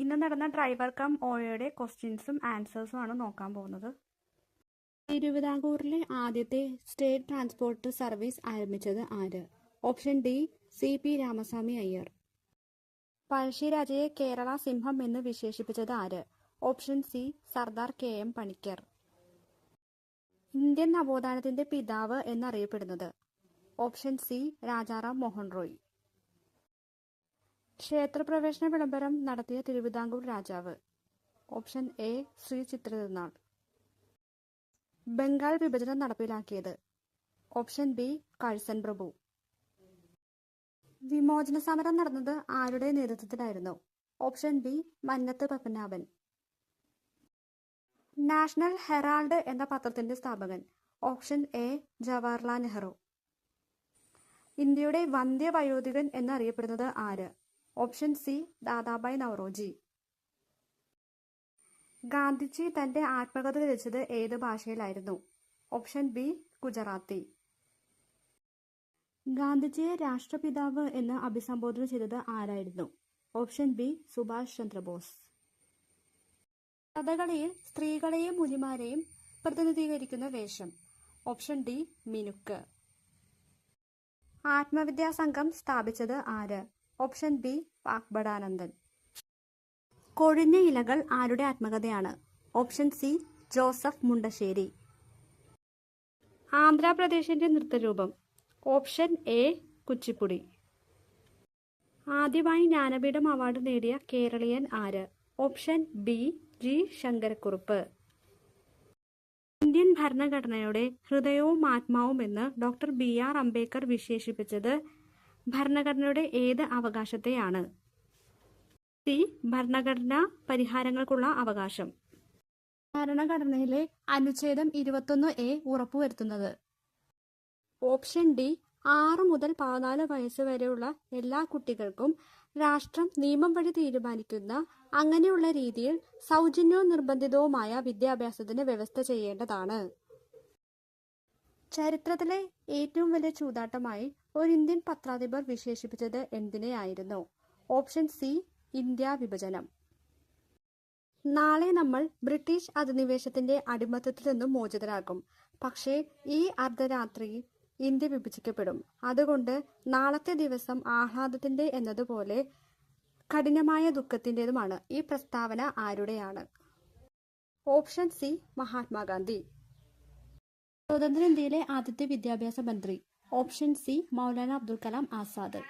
ഇന്ന് നടന്ന driver cum ഓയോയുടെ ക്വസ്റ്റ്യൻസും ആൻസേഴ്സും ആണ് നോക്കാൻ പോകുന്നത്. തിരുവിതാംകൂറിലെ ആദ്യത്തെ സ്റ്റേറ്റ് ട്രാൻസ്പോർട്ട് സർവീസ് ആരംഭിച്ചത് ആര്? Option D C P Ramaswamy Iyer. പഴശ്ശിരാജയെ Kerala സിംഹം എന്ന് വിശേഷിപ്പിച്ചത് ആര്? Option C Sardar K M Panikkar. Indian നവോത്ഥാനത്തിന്റെ പിതാവ് എന്നറിയപ്പെടുന്നത്. Option C Rajaram Mohan Roy. ക്ഷേത്രപ്രവേശന വിളംബരം നടത്തിയ തിരുവിതാംകൂർ രാജാവ്. ഓപ്ഷൻ എ ശ്രീ ചിത്രതിരുനാൾ ബംഗാൾ വിഭജനം നടപ്പിലാക്കിയത്. ഓപ്ഷൻ ബി കഴ്സൻ പ്രഭു. വിമോചന സമരം നടന്നത് ആരുടെ നേതൃത്വത്തിലായിരുന്നു? Option B Mannath Padmanabhan. National Herald എന്ന പത്രത്തിന്റെ സ്ഥാപകൻ. Option A Jawaharlal Nehru. ഇന്ത്യയുടെ വന്ധ്യ വയോധികൻ എന്നറിയപ്പെടുന്നത് ആര്? Option C Dadabhai Naoroji. Gandhiji തന്റെ ആത്മകഥ രചിച്ചത് ഏത് ഭാഷയിലായിരുന്നു? Option B Gujarati. ഗാന്ധിജിയെ രാഷ്ട്രപിതാവ് എന്ന് അഭിസംബോധന ചെയ്തത് ആരായിരുന്നു? Option B Subhash Chandrabose. കഥകളിയിൽ സ്ത്രീകളെയും മുനിമാരെയും പ്രതിനിധീകരിക്കുന്ന വേഷം. Option D മിനുക്ക്. ആത്മവിദ്യാസംഘം സ്ഥാപിച്ചത് ആര്? ഓപ്ഷൻ ബി പാക് ബഡാനന്ദൻ കൊഴിഞ്ഞ ഇലകൾ ആരുടെ ആത്മകഥയാണ്? Option C Joseph Mundassery. ആന്ധ്രാപ്രദേശിന്റെ നൃത്തരൂപം. Option A Kuchipudi. ആദ്യമായി ജ്ഞാനപീഠം അവാർഡ് നേടിയ കേരളീയൻ ആര്? Option B G Sankarakurup. Indian ഭരണഘടനയുടെ ഹൃദയവും ആത്മാവും എന്ന് ഡോക്ടർ ബി ആർ അംബേദ്കർ വിശേഷിപ്പിച്ചത് ഭരണഘടനയുടെ ഏത് അവകാശത്തെയാണ്? സി. ഭരണഘടനാ പരിഹാരങ്ങൾക്കുള്ള അവകാശം. ഭരണഘടനയിലെ അനുച്ഛേദം ഇരുപത്തൊന്ന് എ ഉറപ്പുവരുത്തുന്നത്. Option D. ആറ് മുതൽ പതിനാല് വയസ്സ് വരെയുള്ള എല്ലാ കുട്ടികൾക്കും രാഷ്ട്രം നിയമം വഴി തീരുമാനിക്കുന്ന അങ്ങനെയുള്ള രീതിയിൽ സൗജന്യവും നിർബന്ധിതവുമായ വിദ്യാഭ്യാസത്തിന് വ്യവസ്ഥ ചെയ്യേണ്ടതാണ്. ചരിത്രത്തിലെ ഏറ്റവും വലിയ ചൂതാട്ടമായി ഒരു ഇന്ത്യൻ പത്രാധിപർ വിശേഷിപ്പിച്ചത് എന്തിനെയായിരുന്നു? ഓപ്ഷൻ സി ഇന്ത്യ വിഭജനം. നാളെ നമ്മൾ ബ്രിട്ടീഷ് അധിനിവേശത്തിന്റെ അടിമത്തത്തിൽ നിന്നും മോചിതരാകും. പക്ഷേ ഈ അർദ്ധരാത്രി ഇന്ത്യ വിഭജിക്കപ്പെടും. അതുകൊണ്ട് നാളത്തെ ദിവസം ആഹ്ലാദത്തിന്റെ എന്നതുപോലെ കഠിനമായ ദുഃഖത്തിന്റെതുമാണ് ഈ പ്രസ്താവന ആരുടെയാണ്? Option C Mahatma Gandhi. സ്വതന്ത്ര ഇന്ത്യയിലെ ആദ്യത്തെ വിദ്യാഭ്യാസ മന്ത്രി. Option C Maulana Abdul Kalam Azad